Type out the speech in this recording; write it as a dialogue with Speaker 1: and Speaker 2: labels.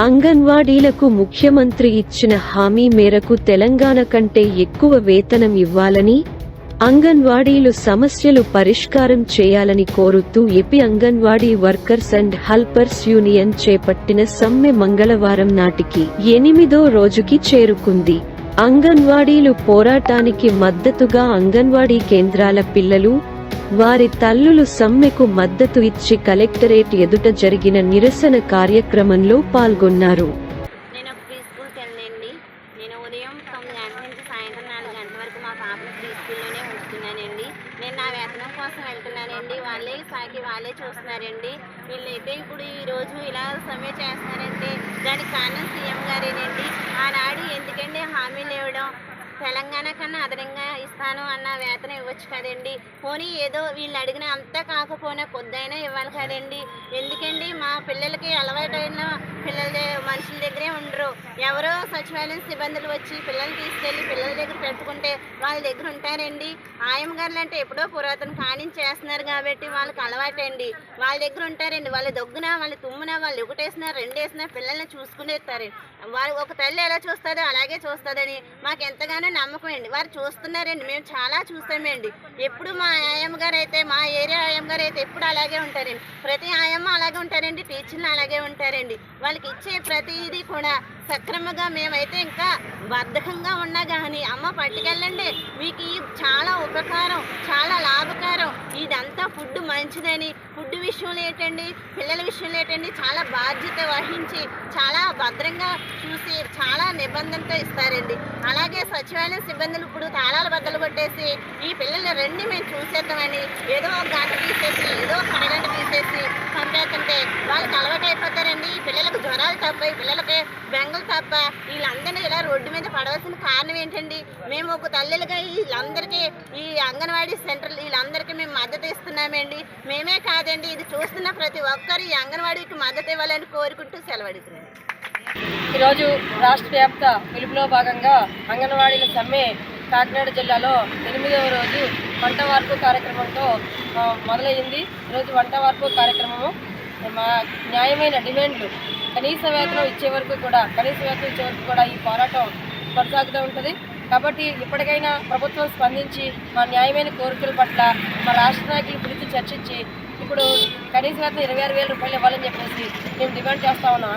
Speaker 1: అంగన్వాడీలకు ముఖ్యమంత్రి ఇచ్చిన హామీ మేరకు తెలంగాణ కంటే ఎక్కువ వేతనం ఇవ్వాలని అంగన్వాడీలు సమస్యలు పరిష్కారం చేయాలని కోరుతూ AP anganwadi workers and helpers union చేపట్టిన సమ్మె మంగళవారం నాటికి ఎనిమిదో రోజుకి చేరుకుంది. అంగన్వాడీలు పోరాటానికి మద్దతుగా అంగన్వాడీ కేంద్రాల పిల్లలు వారి తల్లులు సమ్మెకు మద్దతు ఇచ్చి కలెక్టరేట్ ఎదుట జరిగిన నిరసన కార్యక్రమంలో పాల్గొన్నారు.
Speaker 2: నేను నేను ఉదయం నుంచి సాయంత్రం నాలుగు గంటల వరకు మా నేను నా కోసం వెళ్తున్నానండి. వాళ్ళే వాళ్ళే చూస్తున్నారండి. వీళ్ళైతే ఇప్పుడు ఈ రోజు ఇలా సమ్మె చేస్తున్నారంటే దానికి కారణం సీఎం గారేనండి. ఆనాడు ఎందుకండి హామీలు ఇవ్వడం? తెలంగాణ కన్నా అదనంగా ఇస్తాను అన్న వేతనం ఇవ్వచ్చు కదండి. పోనీ ఏదో వీళ్ళు అడిగిన అంతా కాకపోయినా కొద్దైనా ఇవ్వాలి కదండి. ఎందుకండి మా పిల్లలకి అలవాటైన పిల్లల మనుషుల దగ్గరే ఉండరు. ఎవరో సచివాలయం సిబ్బందులు వచ్చి పిల్లల్ని తీసుకెళ్ళి పిల్లల దగ్గర పెట్టుకుంటే వాళ్ళ దగ్గర ఉంటారండి. ఆయమగారులు అంటే ఎప్పుడో పురాతన కానించి చేస్తున్నారు కాబట్టి వాళ్ళకి అలవాటండి. వాళ్ళ దగ్గర ఉంటారండి. వాళ్ళ దగ్గున వాళ్ళ తుమ్మున వాళ్ళు ఒకటేసినా రెండేసినా పిల్లల్ని చూసుకునేస్తారు. వారు ఒక తల్లి ఎలా చూస్తుందో అలాగే చూస్తుందని మాకు ఎంతగానో నమ్మకం అండి. వారు చూస్తున్నారండి. మేము చాలా చూస్తామండి. ఎప్పుడు మా ఆయమ్మ గారు అయితే మా ఏరియా ఆయమ్మ గారు అయితే ఎప్పుడు అలాగే ఉంటారండి. ప్రతి ఆయమ్మ అలాగే ఉంటారండి. టీచర్లు అలాగే ఉంటారండి. వాళ్ళకి ఇచ్చే ప్రతిదీ కూడా సక్రమంగా మేమైతే ఇంకా బద్ధకంగా ఉన్నా కానీ అమ్మ పట్టుకెళ్ళండి. మీకు ఈ చాలా ఉపకారం చాలా లాభకారం. ఇదంతా ఫుడ్ మంచిదని. ఫుడ్ విషయంలో ఏంటండి? పిల్లల విషయంలో ఏంటండి? చాలా బాధ్యత వహించి చాలా భద్రంగా చూసి చాలా నిబంధనతో ఇస్తారండి. అలాగే సచివాలయం సిబ్బందులు ఇప్పుడు తాళాలు బద్దలు కొట్టేసి ఈ పిల్లలు రెండు మేము చూసేద్దామని. ఏదో ఒక గంట తీసేసి ఏదో ఒక అరగంట తీసేసి పంపేస్తుంటే వాళ్ళకి అలవాటు అయిపోతారండి ఈ పిల్లలు జ్వరాలు తప్ప ఈ పిల్లలకి బెంగలు తప్ప వీళ్ళందరినీ ఇలా రోడ్డు మీద పడవలసిన కారణం ఏంటండి? మేము ఒక తల్లులుగా వీళ్ళందరికీ ఈ అంగన్వాడీ సెంటర్ వీళ్ళందరికీ మేము మద్దతు ఇస్తున్నామండి. మేమే కాదండి ఇది చూస్తున్న ప్రతి ఒక్కరు ఈ అంగన్వాడీకి మద్దతు ఇవ్వాలని కోరుకుంటూ సెలవడుతున్నాను.
Speaker 3: ఈరోజు రాష్ట్ర వ్యాప్త పిలుపులో భాగంగా అంగన్వాడీల సమ్మె కాకినాడ జిల్లాలో ఎనిమిదవ రోజు వంట వార్పు కార్యక్రమంతో మొదలైంది ఈరోజు వంట వార్పు కార్యక్రమము మా న్యాయమైన డిమాండ్లు కనీస వేతనం ఇచ్చే వరకు కూడా కనీస వేతనం ఇచ్చే వరకు కూడా ఈ పోరాటం కొనసాగుతూ ఉంటుంది. కాబట్టి ఇప్పటికైనా ప్రభుత్వం స్పందించి మా న్యాయమైన కోరికల పట్ల మా రాష్ట్ర నాయకులు పిలిచి చర్చించి ఇప్పుడు కనీస వేతనం ఇరవై ఆరు వేల రూపాయలు ఇవ్వాలని చెప్పేసి మేము డిమాండ్ చేస్తా ఉన్నాం.